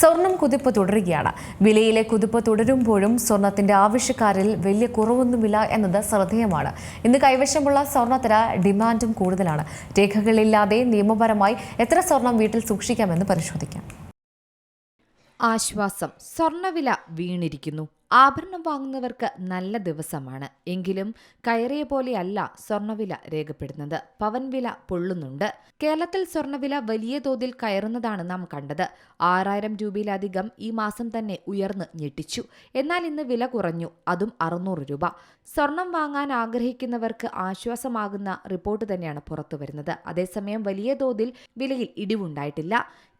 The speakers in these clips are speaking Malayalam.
സ്വർണം കുതിപ്പ് തുടരുകയാണ്. വിലയിലെ കുതിപ്പ് തുടരുമ്പോഴും സ്വർണത്തിന്റെ ആവശ്യക്കാരിൽ വലിയ കുറവൊന്നുമില്ല എന്നത് ശ്രദ്ധേയമാണ്. ഇന്ന് കൈവശമുള്ള സ്വർണത്തിന് ഡിമാൻഡും കൂടുതലാണ്. രേഖകളില്ലാതെ നിയമപരമായി എത്ര സ്വർണം വീട്ടിൽ സൂക്ഷിക്കാമെന്ന് പരിശോധിക്കാം. ആശ്വാസം. സ്വർണവില വീണിരിക്കുന്നു. ആഭരണം വാങ്ങുന്നവർക്ക് നല്ല ദിവസമാണ്. എങ്കിലും കയറിയ പോലെയല്ല സ്വർണവില രേഖപ്പെടുന്നത്. പവൻവില പൊള്ളുന്നുണ്ട്. കേരളത്തിൽ സ്വർണവില വലിയ തോതിൽ കയറുന്നതാണ് നാം കണ്ടത്. ആറായിരം രൂപയിലധികം ഈ മാസം തന്നെ ഉയർന്ന് ഞെട്ടിച്ചു. എന്നാൽ ഇന്ന് വില കുറഞ്ഞു. അതും അറുന്നൂറ് രൂപ. സ്വർണം വാങ്ങാൻ ആഗ്രഹിക്കുന്നവർക്ക് ആശ്വാസമാകുന്ന റിപ്പോർട്ട് തന്നെയാണ് പുറത്തുവരുന്നത്. അതേസമയം വലിയ തോതിൽ വിലയിൽ ഇടിവുണ്ടായിട്ടില്ല.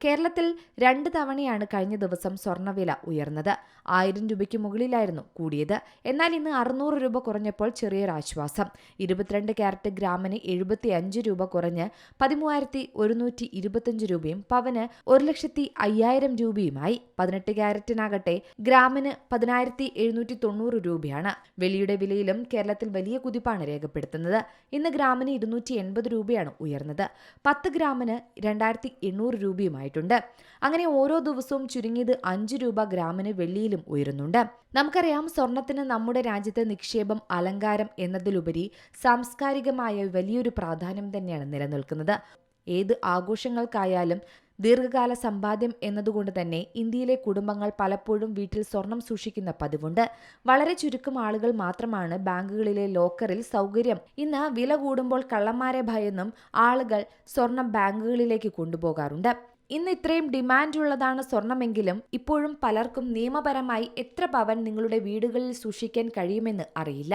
കേരളത്തിൽ രണ്ട് തവണയാണ് കഴിഞ്ഞ ദിവസം സ്വർണവില ഉയർന്നത്. ആയിരം രൂപയ്ക്ക് മുകളിലായിരുന്നു കൂടിയത്. എന്നാൽ ഇന്ന് അറുന്നൂറ് രൂപ കുറഞ്ഞപ്പോൾ ചെറിയൊരാശ്വാസം ഇരുപത്തിരണ്ട് ക്യാരറ്റ് ഗ്രാമിന് എഴുപത്തി അഞ്ച് രൂപ കുറഞ്ഞ് പതിമൂവായിരത്തി ഒരുന്നൂറ്റി ഇരുപത്തിയഞ്ച് രൂപയും പവന് ഒരു ലക്ഷത്തി അയ്യായിരം രൂപയുമായി. പതിനെട്ട് ക്യാരറ്റിനാകട്ടെ ഗ്രാമിന് പതിനായിരത്തി എഴുന്നൂറ്റി തൊണ്ണൂറ് രൂപയാണ് വെള്ളിയുടെ വിലയിലും കേരളത്തിൽ വലിയ കുതിപ്പാണ് രേഖപ്പെടുത്തുന്നത്. ഇന്ന് ഗ്രാമിന് ഇരുന്നൂറ്റി എൺപത് രൂപയാണ് ഉയർന്നത്. പത്ത് ഗ്രാമിന് രണ്ടായിരത്തി എണ്ണൂറ് രൂപയുമായിട്ടുണ്ട് അങ്ങനെ ഓരോ ദിവസവും ചുരുങ്ങിയത് അഞ്ച് രൂപ ഗ്രാമിന് വെള്ളിയിലും ഉയരുന്നുണ്ട്. നമുക്കറിയാം സ്വർണത്തിന് നമ്മുടെ രാജ്യത്തെ നിക്ഷേപം അലങ്കാരം എന്നതിലുപരി സാംസ്കാരികമായ വലിയൊരു പ്രാധാന്യം തന്നെയാണ് നിലനിൽക്കുന്നത്. ഏത് ആഘോഷങ്ങൾക്കായാലും ദീർഘകാല സമ്പാദ്യം എന്നതുകൊണ്ട് തന്നെ ഇന്ത്യയിലെ കുടുംബങ്ങൾ പലപ്പോഴും വീട്ടിൽ സ്വർണം സൂക്ഷിക്കുന്ന പതിവുണ്ട്. വളരെ ചുരുക്കം ആളുകൾ മാത്രമാണ് ബാങ്കുകളിലെ ലോക്കറിൽ സൗകര്യം ഇന്ന് വില കൂടുമ്പോൾ കള്ളന്മാരെ ഭയന്നും ആളുകൾ സ്വർണം ബാങ്കുകളിലേക്ക് കൊണ്ടുപോകാറുണ്ട്. ഇന്ന് ഇത്രയും ഡിമാൻഡ് ഉള്ളതാണ് സ്വർണമെങ്കിലും ഇപ്പോഴും പലർക്കും നിയമപരമായി എത്ര പവൻ നിങ്ങളുടെ വീടുകളിൽ സൂക്ഷിക്കാൻ കഴിയുമെന്ന് അറിയില്ല.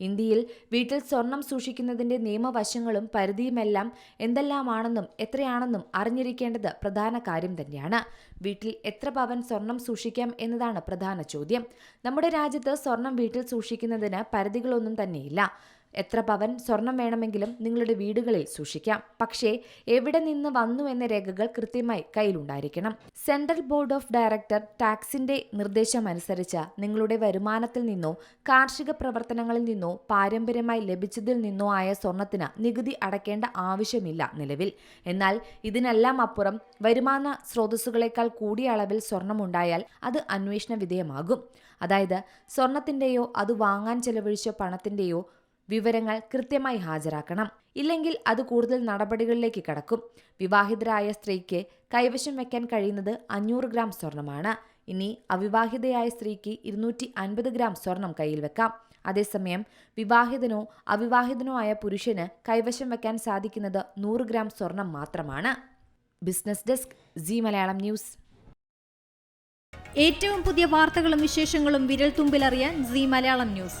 ഇന്ത്യയിൽ വീട്ടിൽ സ്വർണം സൂക്ഷിക്കുന്നതിന്റെ നിയമവശങ്ങളും പരിധിയുമെല്ലാം എന്തെല്ലാമാണെന്നും എത്രയാണെന്നും അറിഞ്ഞിരിക്കേണ്ടത് പ്രധാന കാര്യം തന്നെയാണ്. വീട്ടിൽ എത്ര പവൻ സ്വർണം സൂക്ഷിക്കാം എന്നതാണ് പ്രധാന ചോദ്യം. നമ്മുടെ രാജ്യത്ത് സ്വർണം വീട്ടിൽ സൂക്ഷിക്കുന്നതിന് പരിധികളൊന്നും തന്നെയില്ല. എത്ര പവൻ സ്വർണം വേണമെങ്കിലും നിങ്ങളുടെ വീടുകളിൽ സൂക്ഷിക്കാം. പക്ഷേ എവിടെ നിന്ന് വന്നു എന്ന രേഖകൾ കൃത്യമായി കയ്യിലുണ്ടായിരിക്കണം. സെൻട്രൽ ബോർഡ് ഓഫ് ഡയറക്ടർ ടാക്സിന്റെ നിർദ്ദേശം നിർദ്ദേശമനുസരിച്ച് നിങ്ങളുടെ വരുമാനത്തിൽ നിന്നോ കാർഷിക പ്രവർത്തനങ്ങളിൽ നിന്നോ പാരമ്പര്യമായി ലഭിച്ചതിൽ നിന്നോ ആയ സ്വർണത്തിന് നികുതി അടയ്ക്കേണ്ട ആവശ്യമില്ല നിലവിൽ. എന്നാൽ ഇതിനെല്ലാം അപ്പുറം വരുമാന സ്രോതസ്സുകളേക്കാൾ കൂടിയ അളവിൽ സ്വർണമുണ്ടായാൽ അത് അന്വേഷണ വിധേയമാകും. അതായത് സ്വർണത്തിന്റെയോ അത് വാങ്ങാൻ ചെലവഴിച്ച പണത്തിന്റെയോ വിവരങ്ങൾ കൃത്യമായി ഹാജരാക്കണം. ഇല്ലെങ്കിൽ അത് കൂടുതൽ നടപടികളിലേക്ക് കടക്കും. വിവാഹിതരായ സ്ത്രീക്ക് കൈവശം വെക്കാൻ കഴിയുന്നത് അഞ്ഞൂറ് ഗ്രാം സ്വർണമാണ്. ഇനി അവിവാഹിതയായ സ്ത്രീക്ക് ഇരുന്നൂറ്റി അൻപത് ഗ്രാം സ്വർണം കയ്യിൽ വെക്കാം. അതേസമയം വിവാഹിതനോ അവിവാഹിതനോ ആയ പുരുഷന് കൈവശം വെക്കാൻ സാധിക്കുന്നത് നൂറ് ഗ്രാം സ്വർണം മാത്രമാണ്. Business desk Zee Malayalam news. ഏറ്റവും പുതിയ വാർത്തകളും വിശേഷങ്ങളും വിരൽ തുമ്പിലറിയാൻ സി മലയാളം ന്യൂസ്.